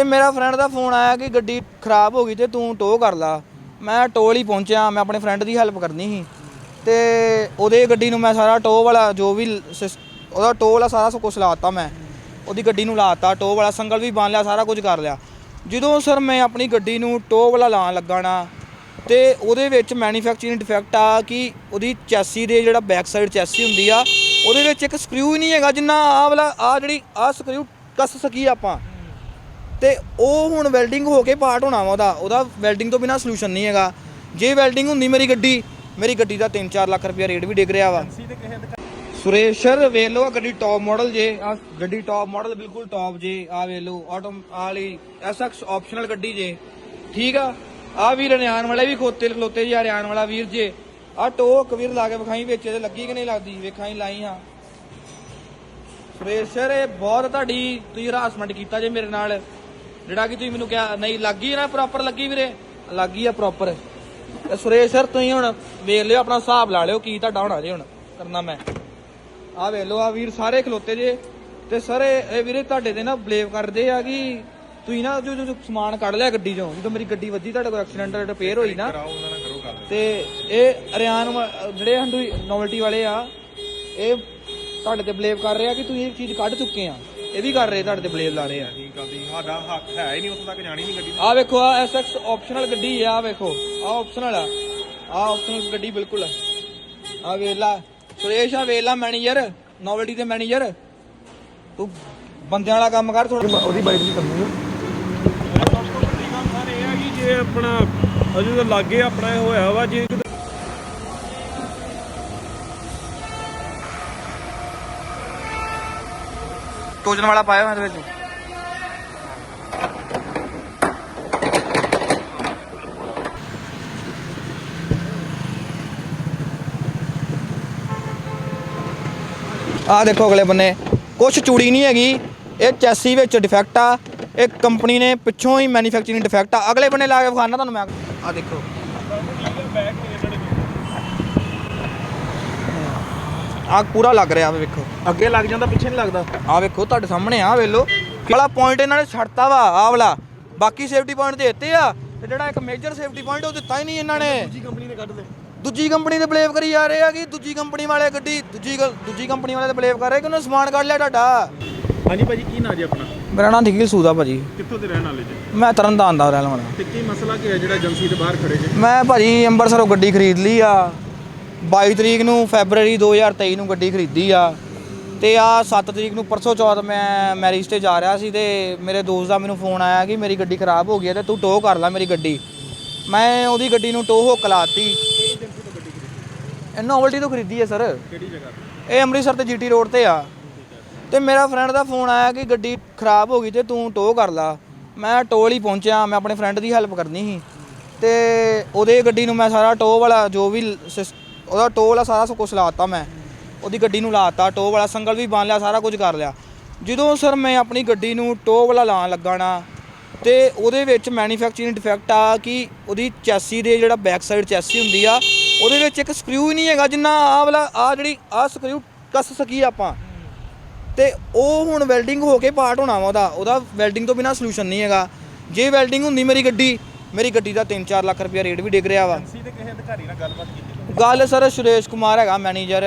ਤੇ ਮੇਰਾ ਫਰੈਂਡ ਦਾ ਫੋਨ ਆਇਆ ਕਿ ਗੱਡੀ ਖਰਾਬ ਹੋ ਗਈ ਤੇ ਤੂੰ ਟੋ ਕਰ ਲਾ। ਮੈਂ ਟੋਲ ਹੀ ਪਹੁੰਚਿਆ, ਮੈਂ ਆਪਣੇ ਫਰੈਂਡ ਦੀ ਹੈਲਪ ਕਰਨੀ ਸੀ। ਤੇ ਉਹਦੇ ਗੱਡੀ ਨੂੰ ਮੈਂ ਸਾਰਾ ਟੋ ਵਾਲਾ ਜੋ ਵੀ ਸਿਸ- ਉਹਦਾ ਟੋ ਵਾਲਾ ਸਾਰਾ ਕੁਝ ਲਾਤਾ ਮੈਂ। ਉਹਦੀ ਗੱਡੀ ਨੂੰ ਲਾਤਾ ਟੋ ਵਾਲਾ ਸੰਗਲ ਵੀ ਬੰਨ ਲਿਆ, ਸਾਰਾ ਕੁਝ ਕਰ ਲਿਆ। ਜਦੋਂ ਸਰ ਮੈਂ ਆਪਣੀ ਗੱਡੀ ਨੂੰ ਟੋ ਵਾਲਾ ਲਾਣ ਲੱਗਾ ਨਾ, ਤੇ ਉਹਦੇ ਵਿੱਚ ਮੈਨੂਫੈਕਚਰਿੰਗ ਡਿਫੈਕਟ ਆ ਕਿ ਉਹਦੀ ਚੈਸੀ ਦੇ ਜਿਹੜਾ ਬੈਕ ਸਾਈਡ ਚੈਸੀ ਹੁੰਦੀ ਆ, ਉਹਦੇ ਵਿੱਚ ਇੱਕ ਸਕਰੂ ਹੀ ਨਹੀਂ ਹੈਗਾ ਜਿੰਨਾ ਆਹ ਵਾਲਾ ਆ ਜਿਹੜੀ ਆ ਸਕਰੂ ਕੱਸ ਸਕੀ ਆਪਾਂ। ਤੇ ਉਹ ਹੁਣ ਵੈਲਡਿੰਗ ਹੋ ਕੇ ਪਾਰਟ ਹੋਣਾ ਵਾ ਉਹਦਾ। ਉਹਦਾ ਵੈਲਡਿੰਗ ਤੋਂ ਬਿਨਾ ਸੋਲੂਸ਼ਨ ਨਹੀਂ ਹੈਗਾ। ਜੇ ਵੈਲਡਿੰਗ ਹੁੰਦੀ ਮੇਰੀ ਗੱਡੀ ਮੇਰੀ ਗੱਡੀ ਦਾ 3-4 ਲੱਖ ਰੁਪਇਆ ਰੇਟ ਵੀ ਡਿੱਗ ਰਿਹਾ ਵਾ। ਸੁਰੇਸ਼ ਸਰ ਵੇਖ ਲਓ ਗੱਡੀ ਟੌਪ ਮਾਡਲ ਜੇ। ਆ ਗੱਡੀ ਟੌਪ ਮਾਡਲ ਬਿਲਕੁਲ ਟੌਪ ਜੇ। ਆ ਵੇਖ ਲਓ ਆਟੋ ਵਾਲੀ ਐਸਐਕਸ ਆਪਸ਼ਨਲ ਗੱਡੀ ਜੇ। ਠੀਕ ਆ? ਆ ਵੀਰ ਹਰਿਆਣ ਵਾਲੇ ਵੀ ਖੋਤੇ, ਖਲੋਤੇ ਜੀ ਹਰਿਆਣ ਵਾਲਾ ਵੀਰ ਜੇ। ਆ ਟੋਕ ਵੀਰ ਲਾ ਕੇ ਵਿਖਾਈ ਵਿੱਚ ਤੇ ਲੱਗੀ ਕਿ ਨਹੀਂ ਲੱਗਦੀ? ਵੇਖਾਈ ਲਾਈ ਹਾਂ ਸੁਰੇਸ਼ ਸਰ ਇਹ ਬਹੁਤ ਤੁਹਾਡੀ ਤੁਸੀਂ ਹਰਾਸਮੈਂਟ ਕੀਤਾ ਜੇ ਮੇਰੇ ਨਾਲ। ਜਿਹੜਾ ਕਿ ਤੁਸੀਂ ਮੈਨੂੰ ਕਿਹਾ ਨਹੀਂ ਲੱਗੀ ਨਾ ਪ੍ਰੋਪਰ ਲੱਗੀ ਵੀਰੇ? ਲੱਗੀ ਆ ਪ੍ਰੋਪਰ ਤੇ ਸੁਰੇਸ਼ ਸਰ ਤੁਸੀਂ ਹੁਣ ਵੇਖ ਲਿਓ ਆਪਣਾ ਹਿਸਾਬ ਲਾ ਲਿਓ ਕੀ ਤੁਹਾਡਾ ਹੋਣਾ ਜੇ ਹੁਣ ਕਰਨਾ ਮੈਂ। ਆ ਵੇਖ ਲਓ ਆ ਵੀਰ ਸਾਰੇ ਖਲੋਤੇ ਜੇ। ਤੇ ਸਰ ਇਹ ਵੀਰੇ ਤੁਹਾਡੇ ਤੇ ਨਾ ਬਲੇਵ ਕਰਦੇ ਆ ਕਿ ਤੁਸੀਂ ਨਾ ਜੋ ਜੋ ਸਮਾਨ ਕੱਢ ਲਿਆ ਗੱਡੀ ਚੋਂ ਜਦੋਂ ਮੇਰੀ ਗੱਡੀ ਵੱਜੀ ਤੁਹਾਡੇ ਕੋਲ ਐਕਸੀਡੈਂਟ ਰਿਪੇਅਰ ਹੋਈ ਨਾ। ਤੇ ਇਹ ਅਰਿਆਨ ਜਿਹੜੇ ਹੰਡੂ ਨੋਵਲਟੀ ਵਾਲੇ ਆ ਇਹ ਤੁਹਾਡੇ ਤੇ ਬਲੇਵ ਕਰ ਰਹੇ ਆ ਕਿ ਤੁਸੀਂ ਇਹ ਚੀਜ਼ ਕੱਢ ਚੁੱਕੇ ਆ। ਇਹ ਵੀ ਕਰ ਰਹੇ ਤੁਹਾਡੇ ਤੇ ਬਲੇਵ ਲਾ ਰਹੇ ਆ। ਠੀਕ ਗੱਲ ਦੀ ਸਾਡਾ ਹੱਕ ਹੈ ਹੀ ਨਹੀਂ ਉੱਥੇ ਤੱਕ ਜਾਣੀ ਨਹੀਂ ਗੱਡੀ। ਆ ਵੇਖੋ ਆ ਐਸਐਕਸ ਆਪਸ਼ਨਲ ਗੱਡੀ ਆ ਵੇਖੋ ਆ ਆਪਸ਼ਨਲ ਆ। ਆ ਆਪਸ਼ਨਲ ਗੱਡੀ ਬਿਲਕੁਲ ਆ। ਆ ਵੇਲਾ ਸੁਰੇਸ਼ ਆ ਵੇਲਾ ਮੈਨੇਜਰ ਨੋਵਲਟੀ ਦੇ ਮੈਨੇਜਰ ਤੂੰ ਬੰਦਿਆਂ ਵਾਲਾ ਕੰਮ ਕਰ ਥੋੜਾ ਉਹਦੀ ਬਾਈਕ ਵੀ ਕਰਨੀ ਸਰ ਇਹ ਹੈ ਕਿ ਜੇ ਆਪਣਾ ਅਜੇ ਤਾਂ ਲਾਗੇ ਆਪਣਾ ਇਹ ਹੋਇਆ ਵਾ ਜੇ ਕਿਤੇ ਟੋਜਨ ਵਾਲਾ ਪਾਇਆ ਹੋਇਆ ਇਹਦੇ ਵਿੱਚ। ਆ ਦੇਖੋ ਅਗਲੇ ਬੰਨੇ ਕੁਛ ਚੂੜੀ ਨਹੀਂ ਹੈਗੀ ਇਹ ਚੈਸੀ ਵਿੱਚ ਡਿਫੈਕਟ ਆ ਇਹ ਕੰਪਨੀ ਨੇ ਪਿੱਛੋਂ ਹੀ ਮੈਨੂਫੈਕਚਰਿੰਗ ਡਿਫੈਕਟ ਆ। ਅਗਲੇ ਬੰਨੇ ਲਾ ਕੇ ਵਿਖਾਣਾ ਤੁਹਾਨੂੰ ਮੈਂ। ਆ ਦੇਖੋ। ਆ ਪੂਰਾ ਲੱਗ ਰਿਹਾ ਵਾ ਵੇਖੋ। ਅੱਗੇ ਲੱਗ ਜਾਂਦਾ ਪਿੱਛੇ ਨਹੀਂ ਲੱਗਦਾ। ਆ ਵੇਖੋ ਤੁਹਾਡੇ ਸਾਹਮਣੇ ਆ ਵੇਲੋ ਵਾਲਾ ਪੁਆਇੰਟ ਇਹਨਾਂ ਨੇ ਛੱਡਤਾ ਵਾ ਆ ਵਾਲਾ। ਬਾਕੀ ਸੇਫਟੀ ਪੁਆਇੰਟ ਦੇ ਦਿੱਤੇ ਆ। ਤੇ ਜਿਹੜਾ ਇੱਕ ਮੇਜਰ ਸੇਫਟੀ ਪੁਆਇੰਟ ਉਹ ਦਿੱਤਾ ਹੀ ਨਹੀਂ ਇਹਨਾਂ ਨੇ। ਦੂਜੀ ਕੰਪਨੀ ਨੇ ਕੱਢ ਦੇ ਦੂਜੀ ਕੰਪਨੀ ਤੇ ਬਲੇਵ ਕਰੀ ਜਾ ਰਹੇ ਆ ਕਿ ਦੂਜੀ ਕੰਪਨੀ ਵਾਲੇ ਗੱਡੀ ਦੂਜੀ ਦੂਜੀ ਕੰਪਨੀ ਵਾਲੇ ਤੇ ਬਲੇਵ ਕਰ ਰਹੇ ਕਿ ਉਹਨੇ ਸਮਾਨ ਕੱਢ ਲਿਆ ਤੁਹਾਡਾ? ਹਾਂਜੀ ਭਾਜੀ ਕੀ ਨਾਂ ਜੀ ਆਪਣਾ? ਮੇਰਾ ਨਾਮ ਨਿਖਿਲ ਸੂਦਾ ਭਾਜੀ। ਕਿੱਥੋਂ ਦੇ ਰਹਿਣ ਵਾਲੇ ਜੀ? ਮੈਂ ਤਰਨਤਾਰਨ ਦਾ ਰਹਿਣ ਵਾਲਾ। ਤੇ ਕੀ ਮਸਲਾ ਕੀ ਹੈ ਜਿਹੜਾ ਏਜੰਸੀ ਦੇ ਬਾਹਰ ਖੜੇ ਜੀ? ਮੈਂ ਭਾਜੀ ਅੰਮ੍ਰਿਤਸਰੋਂ ਗੱਡੀ ਖਰੀਦ ਲਈ ਆ। 22 ਤਰੀਕ ਨੂੰ ਫੈਬਰੂਰੀ 2023 ਨੂੰ ਗੱਡੀ ਖਰੀਦੀ ਆ ਤੇ ਆ 7 ਤਰੀਕ ਨੂੰ ਪਰਸੋਂ ਚੌਥ ਮੈਂ ਮੈਰਿਜ ਤੇ ਜਾ ਰਿਹਾ ਸੀ ਤੇ ਮੇਰੇ ਦੋਸਤ ਦਾ ਮੈਨੂੰ ਫੋਨ ਆਇਆ ਕਿ ਮੇਰੀ ਗੱਡੀ ਖਰਾਬ ਹੋ ਗਈ ਹੈ ਤੇ ਤੂੰ ਟੋ ਕਰ ਲੈ ਮੇਰੀ ਗੱਡੀ। ਮੈਂ ਉਹਦੀ ਗੱਡੀ ਨੂੰ ਟੋ ਹੁੱਕ ਲਾਤੀ ਇਹ ਨੋਵਲਟੀ ਤੋਂ ਖਰੀਦੀ ਹੈ ਸਰ। ਕਿਹੜੀ ਜਗ੍ਹਾ ਇਹ ਅੰਮ੍ਰਿਤਸਰ ਤੇ ਜੀਟੀ ਰੋਡ ਤੇ ਆ। ਤੇ ਮੇਰਾ ਫਰੈਂਡ ਦਾ ਫੋਨ ਆਇਆ ਕਿ ਗੱਡੀ ਖਰਾਬ ਹੋ ਗਈ ਤੇ ਤੂੰ ਟੋ ਕਰ ਲਾ। ਮੈਂ ਟੋਲ ਹੀ ਪਹੁੰਚਿਆ ਮੈਂ ਆਪਣੇ ਫਰੈਂਡ ਦੀ ਹੈਲਪ ਕਰਨੀ ਸੀ। ਤੇ ਉਹਦੇ ਗੱਡੀ ਨੂੰ ਮੈਂ ਸਾਰਾ ਟੋ ਵਾਲਾ ਜੋ ਵੀ ਉਹਦਾ ਟੋ ਵਾਲਾ ਸਾਰਾ ਕੁਝ ਲਾਤਾ ਮੈਂ। ਉਹਦੀ ਗੱਡੀ ਨੂੰ ਲਾਤਾ ਟੋ ਵਾਲਾ ਸੰਗਲ ਵੀ ਬੰਨ ਲਿਆ, ਸਾਰਾ ਕੁਝ ਕਰ ਲਿਆ। ਜਦੋਂ ਸਰ ਮੈਂ ਆਪਣੀ ਗੱਡੀ ਨੂੰ ਟੋ ਵਾਲਾ ਲਾਣ ਲੱਗਾ ਨਾ, ਤੇ ਉਹਦੇ ਵਿੱਚ ਮੈਨੂਫੈਕਚਰਿੰਗ ਡਿਫੈਕਟ ਆ ਕਿ ਉਹਦੀ ਚੈਸੀ ਦੇ ਜਿਹੜਾ ਬੈਕ ਸਾਈਡ ਚੈਸੀ ਹੁੰਦੀ ਆ, ਉਹਦੇ ਵਿੱਚ ਇੱਕ ਸਕਰੂ ਹੀ ਨਹੀਂ ਹੈਗਾ, ਜਿੰਨਾ ਆਹ ਵਾਲਾ ਆ ਜਿਹੜੀ ਆ ਸਕਰੂ ਕੱਸ ਸਕੀ ਆਪਾਂ। ਤੇ ਉਹ ਹੁਣ ਵੈਲਡਿੰਗ ਹੋ ਕੇ ਪਾਰਟ ਹੋਣਾ ਵਾ ਉਹਦਾ। ਉਹਦਾ ਵੈਲਡਿੰਗ ਤੋਂ ਬਿਨਾ ਸੋਲੂਸ਼ਨ ਨਹੀਂ ਹੈਗਾ। ਜੇ ਵੈਲਡਿੰਗ ਹੁੰਦੀ ਮੇਰੀ ਗੱਡੀ ਮੇਰੀ ਗੱਡੀ ਦਾ 3-4 ਲੱਖ ਰੁਪਇਆ ਰੇਟ ਵੀ ਡਿੱਗ ਰਿਹਾ ਵਾ। ਏਜੰਸੀ ਦੇ ਕਿਸੇ ਅਧਿਕਾਰੀ ਨਾਲ ਗੱਲਬਾਤ ਕੀਤੀ? ਗੱਲ ਸਰ ਸੁਰੇਸ਼ ਕੁਮਾਰ ਹੈਗਾ ਮੈਨੇਜਰ।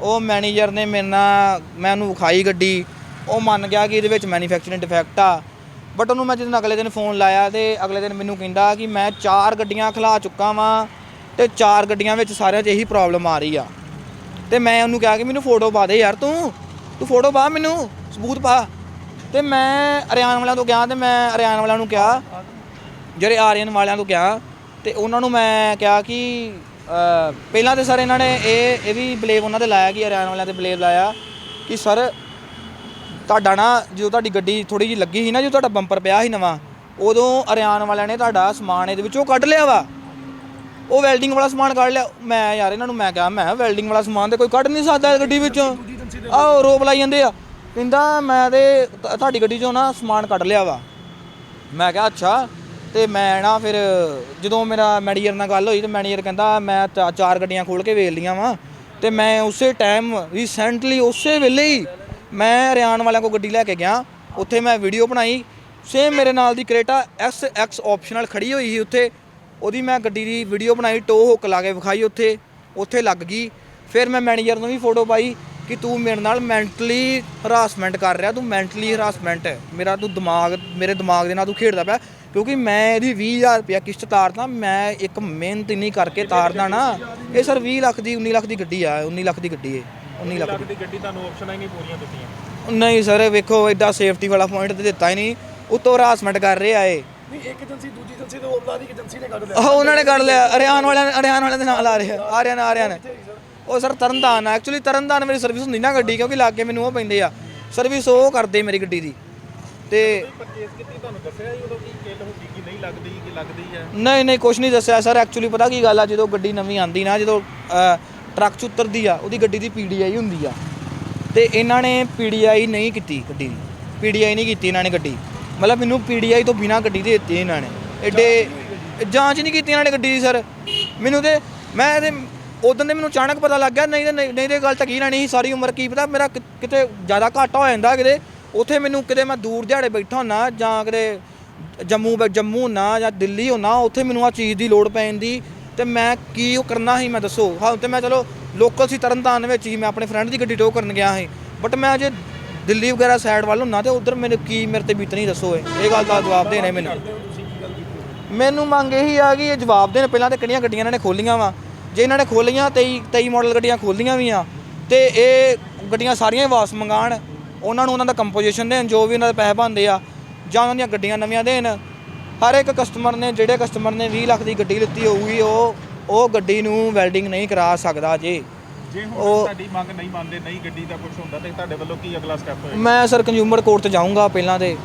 ਉਹ ਮੈਨੇਜਰ ਨੇ ਮੇਰੇ ਨਾਲ ਮੈਂ ਉਹਨੂੰ ਵਿਖਾਈ ਗੱਡੀ। ਉਹ ਮੰਨ ਗਿਆ ਕਿ ਇਹਦੇ ਵਿੱਚ ਮੈਨੂਫੈਕਚਰਿੰਗ ਡਿਫੈਕਟ ਆ। ਬਟ ਉਹਨੂੰ ਮੈਂ ਜਦੋਂ ਅਗਲੇ ਦਿਨ ਫੋਨ ਲਾਇਆ ਤੇ ਅਗਲੇ ਦਿਨ ਮੈਨੂੰ ਕਹਿੰਦਾ ਕਿ ਮੈਂ ਚਾਰ ਗੱਡੀਆਂ ਖਲਾ ਚੁੱਕਾ ਵਾਂ ਤੇ ਚਾਰ ਗੱਡੀਆਂ ਵਿੱਚ ਸਾਰਿਆਂ 'ਚ ਇਹੀ ਪ੍ਰੋਬਲਮ ਆ ਰਹੀ ਆ। ਤੇ ਮੈਂ ਉਹਨੂੰ ਕਿਹਾ ਕਿ ਮੈਨੂੰ ਫੋਟੋ ਪਾ ਦੇ ਯਾਰ ਤੂੰ। ਤੂੰ ਫੋਟੋ ਪਾ ਮੈਨੂੰ, ਸਬੂਤ ਪਾ। ਤੇ ਮੈਂ ਹਰਿਆਣ ਵਾਲਿਆਂ ਤੋਂ ਗਿਆ ਤੇ ਮੈਂ ਹਰਿਆਣਾ ਵਾਲਿਆਂ ਨੂੰ ਕਿਹਾ, ਜਿਹੜੇ ਆਰੀਅਨ ਵਾਲਿਆਂ ਤੋਂ ਗਿਆ ਤੇ ਉਹਨਾਂ ਨੂੰ ਮੈਂ ਕਿਹਾ ਕਿ ਪਹਿਲਾਂ ਤੇ ਸਰ ਇਹਨਾਂ ਨੇ ਇਹ ਇਹ ਵੀ ਬਲੇਵ ਉਹਨਾਂ ਤੇ ਲਾਇਆ ਕਿ ਹਰਿਆਣਾ ਵਾਲਿਆਂ ਤੇ ਬਲੇਵ ਲਾਇਆ ਕਿ ਸਰ ਤੁਹਾਡਾ ਨਾ ਜਦੋਂ ਤੁਹਾਡੀ ਗੱਡੀ ਥੋੜੀ ਜਿਹੀ ਲੱਗੀ ਸੀ ਨਾ, ਜਦੋਂ ਤੁਹਾਡਾ ਬੰਪਰ ਪਿਆ ਸੀ ਨਵਾਂ, ਉਦੋਂ ਹਰਿਆਣਾ ਵਾਲਿਆਂ ਨੇ ਤੁਹਾਡਾ ਸਮਾਨ ਇਹਦੇ ਵਿੱਚੋਂ ਕੱਢ ਲਿਆ ਵਾ। ਉਹ ਵੈਲਡਿੰਗ ਵਾਲਾ ਸਮਾਨ ਕੱਢ ਲਿਆ। ਮੈਂ ਯਾਰ ਇਹਨਾਂ ਨੂੰ ਮੈਂ ਕਿਹਾ, ਮੈਂ ਵੈਲਡਿੰਗ ਵਾਲਾ ਸਮਾਨ ਤੇ ਕੋਈ ਕੱਢ ਨਹੀਂ ਸਕਦਾ ਗੱਡੀ ਵਿੱਚੋਂ। ਆਹ, ਰੋਪ ਲਾਈ ਜਾਂਦੇ ਆ। ਕਹਿੰਦਾ, ਮੈਂ ਤੇ, ਤੁਹਾਡੀ ਗੱਡੀ ਚੋਂ ਨਾ ਸਮਾਨ ਕੱਢ ਲਿਆ ਵਾ। ਮੈਂ ਕਿਹਾ, ਅੱਛਾ। ਤੇ ਮੈਂ ਨਾ ਫਿਰ ਜਦੋਂ ਮੇਰਾ ਮੈਨੇਜਰ ਨਾਲ ਗੱਲ ਹੋਈ ਤੇ ਮੈਨੇਜਰ ਕਹਿੰਦਾ ਮੈਂ ਚਾ- ਚਾਰ ਗੱਡੀਆਂ ਖੋਲ ਕੇ ਵੇਚ ਲੀਆਂ ਵਾ ਤੇ ਮੈਂ ਉਸੇ ਟਾਈਮ ਰੀਸੈਂਟਲੀ ਉਸੇ ਵੇਲੇ ਹੀ ਮੈਂ ਹਰਿਆਣ ਵਾਲਿਆਂ ਕੋਲ ਗੱਡੀ ਲੈ ਕੇ ਗਿਆ, ਉੱਥੇ ਮੈਂ ਵੀਡੀਓ ਬਣਾਈ ਸੇਮ ਮੇਰੇ ਨਾਲ ਦੀ ਕ੍ਰੇਟਾ ਐਸ ਐਕਸ ਆਪਸ਼ਨਲ ਖੜੀ ਹੋਈ ਸੀ ਉੱਥੇ, ਉਹਦੀ ਮੈਂ ਗੱਡੀ ਦੀ ਵੀਡੀਓ ਬਣਾਈ ਟੋ ਹੁੱਕ ਲਾ ਕੇ ਵਿਖਾਈ ਉੱਥੇ ਉੱਥੇ ਲੱਗ ਗਈ, ਫਿਰ ਮੈਂ ਮੈਨੇਜਰ ਨੂੰ ਵੀ ਫੋਟੋ ਪਾਈ ਕਿ ਤੂੰ ਮੇਰੇ ਨਾਲ ਮੈਂਟਲੀ ਹਰਾਸਮੈਂਟ ਕਰ ਰਿਹਾ, ਤੂੰ ਮੈਂਟਲੀ ਹਰਾਸਮੈਂਟ ਮੇਰਾ ਤੂੰ ਦਿਮਾਗ, ਮੇਰੇ ਦਿਮਾਗ ਦੇ ਨਾਲ ਤੂੰ ਖੇਡਦਾ ਪਿਆ ਕਿਉਂਕਿ ਮੈਂ ਇਹਦੀ 20000 ਰੁਪਇਆ ਕਿਸ਼ਤ ਤਾਰਦਾ ਮੈਂ ਇੱਕ ਮਿਹਨਤ ਇੰਨੀ ਕਰਕੇ ਤਾਰਦਾ ਨਾ ਇਹ ਸਰ 20 ਲੱਖ ਦੀ 19 ਲੱਖ ਦੀ ਗੱਡੀ ਆ 19 ਲੱਖ ਦੀ ਗੱਡੀ ਹੈ 19 ਲੱਖ ਦੀ। ਗੱਡੀ ਤੁਹਾਨੂੰ ਆਪਸ਼ਨਾਂ ਹੀ ਨਹੀਂ ਪੂਰੀਆਂ ਦਿੱਤੀਆਂ? ਨਹੀਂ ਸਰ ਵੇਖੋ ਐਡਾ ਸੇਫਟੀ ਵਾਲਾ ਪੁਆਇੰਟ ਤੇ ਦਿੱਤਾ ਹੀ ਨਹੀਂ ਉਤੋਂ ਹਰਾਸਮੈਂਟ ਕਰ ਰਿਹਾ ਏ। ਨਹੀਂ ਇੱਕ ਏਜੰਸੀ ਦੂਜੀ ਏਜੰਸੀ ਤੇ ਹੋਰ ਦੀ ਏਜੰਸੀ ਨੇ ਕੱਢ ਲਿਆ। ਆਹ ਉਹਨਾਂ ਨੇ ਕੱਢ ਲਿਆ ਹਰਿਆਣ ਵਾਲਿਆਂ ਨੇ ਹਰਿਆਣ ਵਾਲਿਆਂ ਦੇ ਨਾਲ ਆ ਰਿਹਾ ਆ ਰਿਹਾ ਨਾ ਆ ਰਿਹਾ ਨੇ। ਉਹ ਸਰ ਤਰਨਤਾਰਨ ਐਕਚੁਅਲੀ ਤਰਨਤਾਰਨ ਮੇਰੀ ਸਰਵਿਸ ਹੁੰਦੀ ਨਾ ਗੱਡੀ ਕਿਉਂਕਿ ਲਾਗੇ ਮੈਨੂੰ ਉਹ ਪੈਂਦੇ ਆ। ਸਰਵਿਸ ਉਹ ਕਰਦੇ ਮੇਰੀ ਗੱਡੀ ਦੀ। ਤੇ ਪਰਚੇਸ ਕੀਤੀ ਤੁਹਾਨੂੰ ਦੱਸਿਆ ਜੀ ਉਦੋਂ ਕੀ ਕਿੱਲ ਹੁੰਦੀ ਕਿ ਨਹੀਂ ਲੱਗਦੀ ਕਿ ਲੱਗਦੀ ਹੈ ਨਹੀਂ ਨਹੀਂ ਕੁਝ ਨਹੀਂ ਦੱਸਿਆ ਸਰ। ਐਕਚੁਅਲੀ ਪਤਾ ਕੀ ਗੱਲ ਆ ਜਦੋਂ ਗੱਡੀ ਨਵੀਂ ਆਂਦੀ ਨਾ ਜਦੋਂ ਅਹ, ਟਰੱਕ ਚ ਉਤਰਦੀ ਆ ਉਹਦੀ ਗੱਡੀ ਦੀ ਪੀਡੀਆਈ ਹੁੰਦੀ ਆ। ਤੇ ਇਹਨਾਂ ਨੇ ਪੀਡੀਆਈ ਨਹੀਂ ਕੀਤੀ ਗੱਡੀ ਦੀ। ਪੀਡੀਆਈ ਨਹੀਂ ਕੀਤੀ ਇਹਨਾਂ ਨੇ ਗੱਡੀ। ਮਤਲਬ ਮੈਨੂੰ ਪੀਡੀਆਈ ਤੋਂ ਬਿਨਾ ਗੱਡੀ ਦੇ ਦਿੱਤੀ ਇਹਨਾਂ ਨੇ। ਐਡੇ ਜਾਂਚ ਨਹੀਂ ਕੀਤੀ ਇਹਨਾਂ ਨੇ ਗੱਡੀ ਦੀ ਸਰ। ਮੈਨੂੰ ਤੇ ਮੈਂ ਤੇ ਉਦੋਂ ਦੇ ਮੈਨੂੰ ਅਚਾਨਕ ਪਤਾ ਲੱਗ ਗਿਆ ਨਹੀਂ ਤੇ ਨਹੀਂ ਨਹੀਂ ਤੇ ਗੱਲ ਤਾਂ ਕੀ ਲੈਣੀ ਸੀ ਸਾਰੀ ਉਮਰ ਕੀ ਪਤਾ ਮੇਰਾ ਕਿ- ਕਿਤੇ ਜ਼ਿਆਦਾ ਘਾਟਾ ਹੋ ਜਾਂਦਾ ਕਿਤੇ। ਉੱਥੇ ਮੈਨੂੰ ਕਿਤੇ ਮੈਂ ਦੂਰ ਦਿਹਾੜੇ ਬੈਠਾ ਹੁੰਨਾ ਜਾਂ ਕਿਤੇ ਜੰਮੂ ਬ- ਜੰਮੂ ਨਾ ਜਾਂ ਦਿੱਲੀ ਹੋਣਾ ਉੱਥੇ ਮੈਨੂੰ ਆ ਚੀਜ਼ ਦੀ ਲੋੜ ਪੈ ਜਾਂਦੀ ਤੇ ਮੈਂ ਕੀ ਉਹ ਕਰਨਾ ਸੀ, ਮੈਂ ਦੱਸੋ। ਹਾਂ, ਤੇ ਮੈਂ ਚਲੋ ਲੋਕਲ ਸੀ ਤਰਨਤਾਰਨ ਵਿੱਚ ਹੀ, ਮੈਂ ਆਪਣੇ ਫਰੈਂਡ ਦੀ ਗੱਡੀ ਟੋ ਕਰਨ ਗਿਆ ਸੀ। ਬਟ ਮੈਂ ਜੇ ਦਿੱਲੀ ਵਗੈਰਾ ਸਾਈਡ ਵੱਲ ਹੁੰਨਾ ਤੇ ਉਧਰ ਮੈਨੂੰ ਕੀ ਮੇਰੇ ਤੇ ਬੀਤਣੀ, ਦੱਸੋ ਇਹ। ਇਹ ਗੱਲ ਦਾ ਜਵਾਬ ਦੇਣਾ ਮੈਨੂੰ। ਮੈਨੂੰ ਮੰਗ ਇਹੀ ਆ ਕਿ ਇਹ ਜਵਾਬ ਦੇਣ। ਪਹਿਲਾਂ ਤੇ ਕਿਹੜੀਆਂ ਗੱਡੀਆਂ ਇਹਨਾਂ ਨੇ ਖੋਲੀਆਂ ਵਾ? ਜੇ ਇਹਨਾਂ ਨੇ ਖੋਲੀਆਂ 23 23 ਮਾਡਲ ਗੱਡੀਆਂ ਖੋਲੀਆਂ ਵੀ ਆ, ਤੇ ਇਹ ਗੱਡੀਆਂ ਸਾਰੀਆਂ ਹੀ ਵਾਪਸ ਮੰਗਾਣ ਉਹਨਾਂ ਨੂੰ ਉਹਨਾਂ ਦਾ ਕੰਪੋਜੀਸ਼ਨ ਦੇਣ ਜੋ ਵੀ ਉਹਨਾਂ ਦੇ ਪੈਸੇ ਬਣਦੇ ਆ ਜਾਂ ਉਹਨਾਂ ਦੀਆਂ ਗੱਡੀਆਂ ਨਵੀਆਂ ਦੇਣ ਹਰ ਇੱਕ ਕਸਟਮਰ ਨੇ ਜਿਹੜੇ ਕਸਟਮਰ ਨੇ 20 ਲੱਖ ਦੀ ਗੱਡੀ ਲਿੱਤੀ ਹੋਊਗੀ ਉਹ ਉਹ ਗੱਡੀ ਨੂੰ ਵੈਲਡਿੰਗ ਨਹੀਂ ਕਰਾ ਸਕਦਾ ਜੇ। ਜੇ ਹੁਣ ਉਹ- ਤੁਹਾਡੀ ਮੰਗ ਨਹੀਂ ਮੰਨਦੇ ਨਹੀਂ ਗੱਡੀ ਦਾ ਕੁਝ ਹੁੰਦਾ ਤੇ ਤੁਹਾਡੇ ਵੱਲੋਂ ਕੀ ਅਗਲਾ ਸਟੈਪ ਹੋਏਗਾ? ਮੈਂ ਸਰ ਕੰਜ਼ਿਊਮਰ ਕੋਰਟ 'ਚ ਜਾਊਂਗਾ ਪਹਿਲਾਂ ਤੇ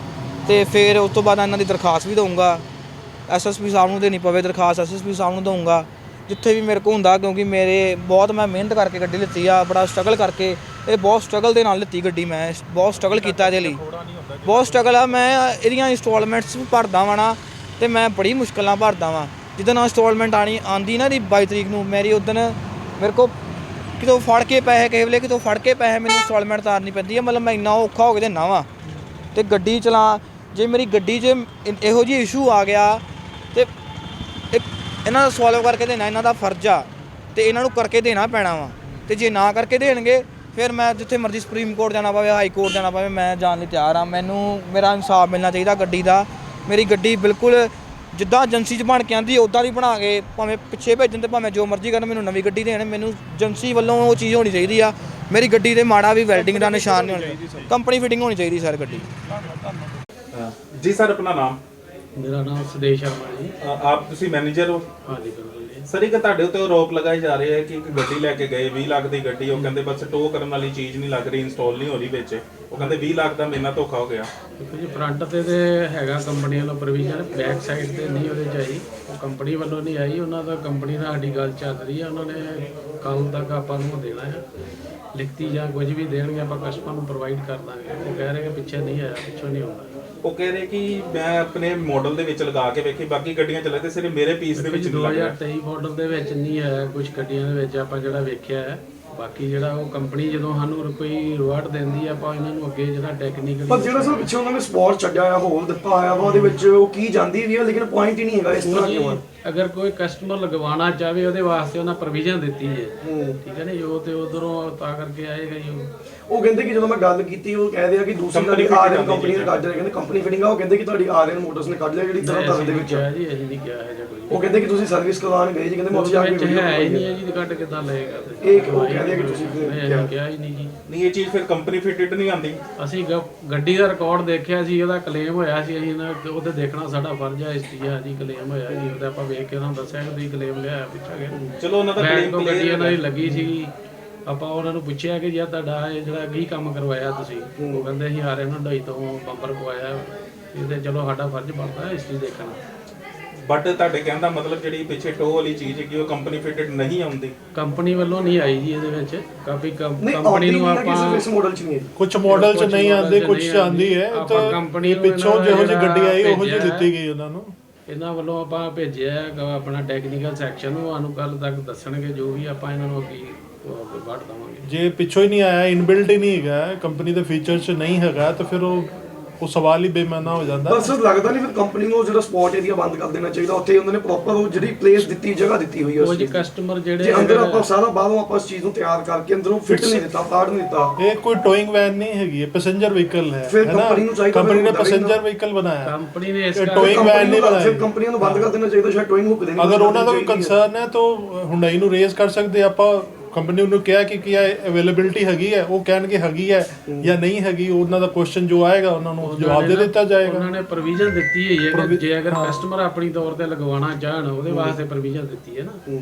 ਤੇ ਫਿਰ ਉਸ ਤੋਂ ਬਾਅਦ ਇਹਨਾਂ ਦੀ ਦਰਖਾਸਤ ਵੀ ਦਊਂਗਾ। ਐਸਐਸਪੀ ਸਾਹਿਬ ਨੂੰ ਦੇਣੀ ਪਵੇ ਦਰਖਾਸਤ ਐਸਐਸਪੀ ਸਾਹਿਬ ਨੂੰ ਦਊਂਗਾ। ਜਿੱਥੇ ਵੀ ਮੇਰੇ ਕੋਲ ਹੁੰਦਾ, ਕਿਉਂਕਿ ਮੇਰੇ ਬਹੁਤ ਮੈਂ ਮਿਹਨਤ ਕਰਕੇ ਗੱਡੀ ਲਿੱਤੀ ਆ, ਬੜਾ ਸਟਰਗਲ ਕਰਕੇ, ਇਹ ਬਹੁਤ ਸਟਰਗਲ ਦੇ ਨਾਲ ਲਿੱਤੀ ਗੱਡੀ ਮੈਂ, ਬਹੁਤ ਸਟਰਗਲ ਕੀਤਾ ਇਹਦੇ ਲਈ। ਬਹੁਤ ਸਟਰਗਲ ਆ, ਮੈਂ ਇਹਦੀਆਂ ਇੰਸਟਾਲਮੈਂਟਸ ਵੀ ਭਰਦਾ ਵਾਂ ਨਾ, ਤੇ ਮੈਂ ਬੜੀ ਮੁਸ਼ਕਲ ਭਰਦਾ ਵਾਂ। ਜਦੋਂ ਇੰਸਟਾਲਮੈਂਟ ਆਣੀ ਆਂਦੀ ਨਾ ਦੀ 22 ਤਰੀਕ ਨੂੰ, ਮੇਰੀ ਉਦੋਂ ਮੇਰੇ ਕੋ ਕਿਤੋਂ ਫੜ ਕੇ ਪੈਸੇ, ਕਿਸੇ ਵੇਲੇ ਕਿਤੋਂ ਫੜ ਕੇ ਪੈਸੇ ਮੈਨੂੰ ਇੰਸਟਾਲਮੈਂਟ ਤਾਰਨੀ ਪੈਂਦੀ ਹੈ ਮਤਲਬ ਮੈਂ ਇੰਨਾ ਔਖਾ ਹੋ ਕੇ ਦੇਣਾ ਵਾਂ। ਤੇ ਗੱਡੀ ਚਲਾ, ਜੇ ਮੇਰੀ ਗੱਡੀ 'ਚ ਇਹੋ ਜਿਹੀ ਇਸ਼ੂ ਆ ਗਿਆ, ਤੇ ਇੱਕ ਇਹਨਾਂ ਦਾ ਸੋਲਵ ਕਰਕੇ ਦੇਣਾ, ਇਹਨਾਂ ਦਾ ਫਰਜ਼ ਆ ਤੇ ਇਹਨਾਂ ਨੂੰ ਕਰਕੇ ਦੇਣਾ ਪੈਣਾ ਵਾ। ਤੇ ਜੇ ਨਾ ਕਰਕੇ ਦੇਣਗੇ, ਫਿਰ ਮੈਂ ਜਿੱਥੇ ਮਰਜ਼ੀ ਸੁਪਰੀਮ ਕੋਰਟ ਜਾਣਾ ਪਵੇ ਹਾਈ ਕੋਰਟ ਜਾਣਾ ਪਵੇ, ਮੈਂ ਜਾਣ ਲਈ ਤਿਆਰ ਆ। ਮੈਨੂੰ, ਮੇਰਾ ਇਨਸਾਫ ਮਿਲਣਾ ਚਾਹੀਦਾ ਗੱਡੀ ਦਾ। ਮੇਰੀ ਗੱਡੀ ਬਿਲਕੁਲ ਜਿੱਦਾਂ ਏਜੰਸੀ 'ਚ ਬਣ ਕੇ ਆਂਦੀ ਉਦਾਂ ਦੀ ਬਣਾ ਕੇ ਭਾਵੇਂ ਪਿੱਛੇ ਭੇਜਣ ਤੇ ਭਾਵੇਂ ਜੋ ਮਰਜ਼ੀ ਕਰਨ, ਮੈਨੂੰ ਨਵੀਂ ਗੱਡੀ ਦੇਣ। ਮੈਨੂੰ ਏਜੰਸੀ ਵੱਲੋਂ ਉਹ ਚੀਜ਼ ਹੋਣੀ ਚਾਹੀਦੀ ਆ। ਮੇਰੀ ਗੱਡੀ ਦੇ ਮਾੜਾ ਵੀ ਵੈਲਡਿੰਗ ਦਾ ਨਿਸ਼ਾਨ ਨਹੀਂ ਹੋਣਾ ਕੰਪਨੀ ਫਿਟਿੰਗ ਹੋਣੀ ਚਾਹੀਦੀ, ਸਰ, ਗੱਡੀ। ਜੀ, ਸਰ, ਆਪਣਾ ਨਾਮ? ਮੇਰਾ ਨਾਮ ਸੁਦੇਸ਼ ਸ਼ਰਮਾ ਜੀ। ਅ, ਆਪ ਤੁਸੀਂ ਮੈਨੇਜਰ ਹੋ? ਹਾਂਜੀ ਬਿਲਕੁਲ ਜੀ। ਸਰ ਇੱਕ ਤੁਹਾਡੇ ਉੱਤੇ ਆਰੋਪ ਲਗਾਏ ਜਾ ਰਹੇ ਹੈ ਕਿ ਇੱਕ ਗੱਡੀ ਲੈ ਕੇ ਗਏ 20 ਲੱਖ ਦੀ ਗੱਡੀ ਉਹ ਕਹਿੰਦੇ ਬਸ ਟੋ ਕਰਨ ਵਾਲੀ ਚੀਜ਼ ਨਹੀਂ ਲੱਗ ਰਹੀ ਇੰਸਟਾਲ ਨਹੀਂ ਹੋ ਰਹੀ ਵਿੱਚ। ਉਹ ਕਹਿੰਦੇ 20 ਲੱਖ ਦਾ ਮੇਰੇ ਨਾਲ ਧੋਖਾ ਹੋ ਗਿਆ। ਦੇਖੋ ਜੀ ਫਰੰਟ ਤੇ ਤੇ ਹੈਗਾ ਕੰਪਨੀ ਵੱਲੋਂ ਪ੍ਰੋਵੀਜ਼ਨ ਬੈਕ ਸਾਈਡ ਤੇ ਨਹੀਂ ਉਹਦੇ ਚ ਆਈ। ਉਹ ਕੰਪਨੀ ਵੱਲੋਂ ਨਹੀਂ ਆਈ ਉਹਨਾਂ ਦਾ ਕੰਪਨੀ ਨਾਲ ਸਾਡੀ ਗੱਲ ਚੱਲ ਰਹੀ ਹੈ। ਉਹਨਾਂ ਨੇ ਕੱਲ ਤੱਕ ਆਪਾਂ ਨੂੰ ਦੇਣਾ ਹੈ। ਲਿਖਤੀ ਜਾਂ ਕੁਝ ਵੀ ਦੇਣਗੇ ਆਪਾਂ ਕਸਟਮਰ ਨੂੰ ਪ੍ਰੋਵਾਈਡ ਕਰ ਦਾਂਗੇ। ਉਹ ਕਹਿ ਰਹੇ ਕਿ ਪਿੱਛੇ ਨਹੀਂ ਆਇਆ ਪਿੱਛੋਂ ਨਹੀਂ ਆਉਂਦਾ। ਉਹ ਕਹਿ ਰਹੇ ਕਿ ਮੈਂ ਆਪਣੇ ਮਾਡਲ ਦੇ ਵਿੱਚ ਲਗਾ ਕੇ ਵੇਖੀ ਬਾਕੀ ਗੱਡੀਆਂ ਚੱਲੇ ਤੇ ਸਿਰਫ ਮੇਰੇ ਪੀਸ ਦੇ ਵਿੱਚ ਨਹੀਂ ਲੱਗ ਰਿਹਾ 2023 ਮਾਡਲ ਦੇ ਵਿੱਚ ਨਹੀਂ ਆਇਆ ਕੁਝ ਗੱਡੀਆਂ ਦੇ ਵਿੱਚ ਆਪਾਂ ਜਿਹੜਾ ਵੇਖਿਆ ਹੈ ਬਾਕੀ ਜਿਹੜਾ ਉਹ ਕੰਪਨੀ ਜਦੋਂ ਸਾਨੂੰ ਕੋਈ ਰਿਵਾਰਡ ਦਿੰਦੀ ਆ ਆਪਾਂ ਇਹਨਾਂ ਨੂੰ ਅੱਗੇ ਜਿਹੜਾ ਟੈਕਨੀਕਲ ਪਰ ਜਿਹੜਾ ਸਰ ਪਿੱਛੇ ਉਹਨਾਂ ਨੇ ਸਪੋਰਟ ਛੱਡਿਆ ਆ ਹੋਲ ਦਿੱਤਾ ਹੋਇਆ ਵਾ ਉਹਦੇ ਵਿੱਚ ਉਹ ਕੀ ਜਾਂਦੀ ਵੀ ਆ ਲੇਕਿਨ ਪੁਆਇੰਟ ਹੀ ਨਹੀਂ ਹੈਗਾ ਇਸ ਤਰ੍ਹਾਂ ਕਿਉਂ ਆ? ਅਗਰ ਕੋਈ ਕਸਟਮਰ ਲਗਵਾਉਣਾ ਚਾਹਵੇ ਉਹਦੇ ਵਾਸਤੇ ਉਹਨਾਂ ਪ੍ਰੋਵੀਜ਼ਨ ਦਿੱਤੀ ਹੈ। ਠੀਕ ਹੈ ਨਾ ਜੋ? ਤੇ ਉਧਰੋਂ ਤਾਂ ਕਰਕੇ ਆਏਗਾ ਜੀ ਉਹ। ਉਹ ਕਹਿੰਦੇ ਕਿ ਜਦੋਂ ਮੈਂ ਗੱਲ ਕੀਤੀ ਉਹ ਕਹਿ ਆ ਕਿ ਦੂਸਰੀ Company ਤੁਹਾਡੀ ਆਰਐਨ ਕੰਪਨੀ ਨੇ ਕੱਢ ਲਿਆ ਕਹਿੰਦੇ ਕੰਪਨੀ ਫਿਟਿੰਗ ਆ। ਉਹ ਕਹਿੰਦੇ ਕਿ ਤੁਹਾਡੀ ਆਰਐਨ ਮੋਟਰਸ ਨੇ ਕੱਢ ਲਿਆ ਜਿਹੜੀ ਤਰ੍ਹਾਂ ਤਰ੍ਹਾਂ ਦੇ ਵਿੱਚ ਆ। ਕਿਹਾ ਜੀ ਅਸੀਂ ਨਹੀਂ ਕਿਹਾ ਹੈ ਜਾਂ ਕੋਈ। ਉਹ ਕਹਿੰਦੇ ਕਿ ਤੁਸੀਂ ਸਰਵਿਸ ਕਰਵਾਉਣ ਗਏ ਜੀ ਕਹਿੰਦੇ ਮੈਂ ਉੱਥੇ ਜਾ ਕੇ ਵਿੱਚ video ਹੈ ਹੀ ਨਹੀਂ। ਹੈ ਜੀ ਕੱਢ ਕਿਦਾਂ ਲਏਗਾ ਤੇ ਇਹ ਉਹ ਕਹਿੰਦੇ ਕਿ ਤੁਸੀਂ ਫਿਰ ਨਹੀਂ, ਅਸੀਂ ਕਿਹਾ ਹੀ ਨਹੀਂ ਜੀ। ਨਹੀਂ ਇਹ ਚੀਜ਼ ਫਿਰ ਕੰਪਨੀ ਫਿਟਡ ਨਹੀਂ ਆਂਦੀ ਅਸੀਂ ਗ- ਗੱਡੀ ਦਾ ਰਿਕਾਰਡ ਦੇਖਿਆ ਸੀ ਉਹਦਾ ਕਲੇਮ ਹੋਇਆ ਸੀ ਅਸੀਂ ਨਾ ਉਹਦੇ ਦੇਖਣਾ ਸਾਡਾ ਫਰਜ਼ ਹੈ ਇਸਤੀਆ ਜੀ ਕਲੇਮ ਹੋਇਆ ਜੀ ਉਹਦਾ ਆਪਾਂ ਵੇਖ ਕੇ ਉਹਨਾਂ ਨੂੰ ਦੱਸਿਆ ਕਿ ਤੁਸੀਂ ਕਲੇਮ ਲਿਆ ਪੁੱਛਾਂਗੇ ਚਲੋ ਉਹਨਾਂ ਦਾ ਬੈਂਕ ਤੋਂ ਗੱਡੀ ਇਹਨਾਂ ਦੀ ਲੱਗੀ ਸੀ। ਆਪਾਂ ਉਹਨਾਂ ਨੂੰ ਪੁੱਛਿਆ ਕਿ ਯਾਰ ਤੁਹਾਡਾ ਇਹ ਜਿਹੜਾ ਕੀ ਕੰਮ ਕਰਵਾਇਆ ਤੁਸੀਂ? ਉਹ ਕਹਿੰਦੇ ਅਸੀਂ ਆ ਰਹੇ ਹਾਂ ਢਾਈ ਤੋਂ ਬੰਪਰ ਪਵਾਇਆ। ਇਹਦੇ ਚਲੋ ਸਾਡਾ ਫਰਜ਼ ਬਣਦਾ ਹੈ ਹਿਸਟਰੀ ਦੇਖਣਾ ਬਟ ਤੁਹਾਡੇ ਕਹਿਣ ਦਾ ਮਤਲਬ ਜਿਹੜੀ ਪਿੱਛੇ ਟੋ ਵਾਲੀ ਚੀਜ਼ ਹੈਗੀ ਉਹ ਕੰਪਨੀ ਫਿਟਡ ਨਹੀਂ ਆਉਂਦੀ। ਕੰਪਨੀ ਵੱਲੋਂ ਨਹੀਂ ਆਈ ਜੀ ਇਹਦੇ ਵਿੱਚ। ਕਾਫੀ ਕੰਪਨੀ ਨੂੰ ਕਿਸੇ ਆਪਾਂ ਇਸ ਮਾਡਲ ਚ ਨਹੀਂ ਹੈ ਕੁਝ ਮਾਡਲ ਚ ਨਹੀਂ ਆਉਂਦੇ ਕੁਝ ਚ ਆਉਂਦੀ। ਹੈ ਆਪਾਂ ਕੰਪਨੀ ਨੂੰ ਪਿੱਛੋਂ ਜਿਹੋ ਜਿਹੀ ਗੱਡੀ ਆਈ ਉਹੋ ਜਿਹੀ ਦਿੱਤੀ ਗਈ ਉਹਨਾਂ ਨੂੰ। ਇਹਨਾਂ ਵੱਲੋਂ ਆਪਾਂ ਭੇਜਿਆ ਹੈਗਾ ਆਪਣਾ ਟੈਕਨੀਕਲ ਸੈਕਸ਼ਨ ਨੂੰ, ਸਾਨੂੰ ਕੱਲ ਤੱਕ ਦੱਸਣਗੇ, ਜੋ ਵੀ ਆਪਾਂ ਇਹਨਾਂ ਨੂੰ ਅੱਗੇ ਉਹ ਵੱਢ ਦਵਾਂਗੇ। ਜੇ ਪਿੱਛੋਂ ਹੀ ਨਹੀਂ ਆਇਆ ਇਨਬਿਲਟ ਹੀ ਨਹੀਂ ਹੈਗਾ ਕੰਪਨੀ ਦੇ ਫੀਚਰ ਚ ਨਹੀਂ ਹੈਗਾ, ਤਾਂ ਫਿਰ ਉਹ ਉਹ ਸਵਾਲ ਹੀ ਬੇਮਾਨਾ ਹੋ ਜਾਂਦਾ ਬਸ ਲੱਗਦਾ ਨਹੀਂ ਫਿਰ ਕੰਪਨੀ ਨੂੰ ਉਹ ਜਿਹੜਾ ਸਪੌਟ ਏਰੀਆ ਬੰਦ ਕਰ ਦੇਣਾ ਚਾਹੀਦਾ ਉੱਥੇ ਉਹਨਾਂ ਨੇ ਪ੍ਰੋਪਰ ਉਹ ਜਿਹੜੀ ਪਲੇਸ ਦਿੱਤੀ ਜਗ੍ਹਾ ਦਿੱਤੀ ਹੋਈ ਹੈ ਚੀਜ਼ ਦੀ। ਕਸਟਮਰ ਜਿਹੜੇ ਜੇ ਅੰਦਰ ਆਪਾਂ ਸਾਰਾ ਬਾਹਰੋਂ ਆਪਾਂ ਇਸ ਚੀਜ਼ ਨੂੰ ਤਿਆਰ ਕਰਕੇ ਅੰਦਰੋਂ ਫਿੱਟ ਨਹੀਂ ਦਿੱਤਾ ਪਾਰਟ ਨਹੀਂ ਦਿੱਤਾ ਇਹ ਕੋਈ ਟੋਇੰਗ ਵੈਨ ਨਹੀਂ ਹੈਗੀ ਇਹ ਪੈਸੇਂਜਰ ਵਹੀਕਲ ਹੈ ਫਿਰ ਹੈ ਨਾ ਚਾਹੀਦਾ ਕੰਪਨੀ ਨੇ। ਪੈਸੇਂਜਰ ਵਹੀਕਲ ਬਣਾਇਆ ਕੰਪਨੀ ਨੇ ਇਸ van ਕੰਪਨੀ ਨਹੀਂ ਬਣਾਈ। ਫਿਰ ਕੰਪਨੀਆਂ ਨੂੰ ਬੰਦ ਕਰ ਦੇਣਾ ਚਾਹੀਦਾ ਸ਼ਾਇਦ ਟੋਇੰਗ ਹੁੱਕ ਦੇਣੀ ਅਗਰ ਉਹਨਾਂ ਦਾ ਕੋਈ। ਕੰਸਰਨ ਹੈ ਤਾਂ ਹੁੰਡਈ ਨੂੰ ਰੇਜ਼ ਕਰ ਸਕਦੇ ਆਪਾਂ ਕੰਪਨੀ ਨੂੰ ਕਿਹਾ ਕਿ ਕੀ ਅਵੇਲੇਬਿਲਟੀ ਹੈਗੀ ਹੈ ਉਹ ਕਹਿਣਗੇ ਹੈਗੀ ਹੈ ਜਾਂ ਨਹੀਂ ਹੈਗੀ ਉਹਨਾਂ ਦਾ ਕੁਐਸਚਨ ਜੋ ਆਏਗਾ ਉਹਨਾਂ ਨੂੰ ਜਵਾਬ ਦੇ ਦਿੱਤਾ ਜਾਏਗਾ। ਉਹਨਾਂ ਨੇ ਪ੍ਰੋਵੀਜ਼ਨ ਦਿੱਤੀ ਹੋਈ ਹੈ ਕਿ ਜੇ ਅਗਰ ਕਸਟਮਰ ਆਪਣੀ ਤੌਰ ਤੇ ਲਗਵਾਉਣਾ ਚਾਹਣ ਉਹਦੇ ਵਾਸਤੇ ਪ੍ਰੋਵੀਜ਼ਨ ਦਿੱਤੀ ਹੈ ਨਾ।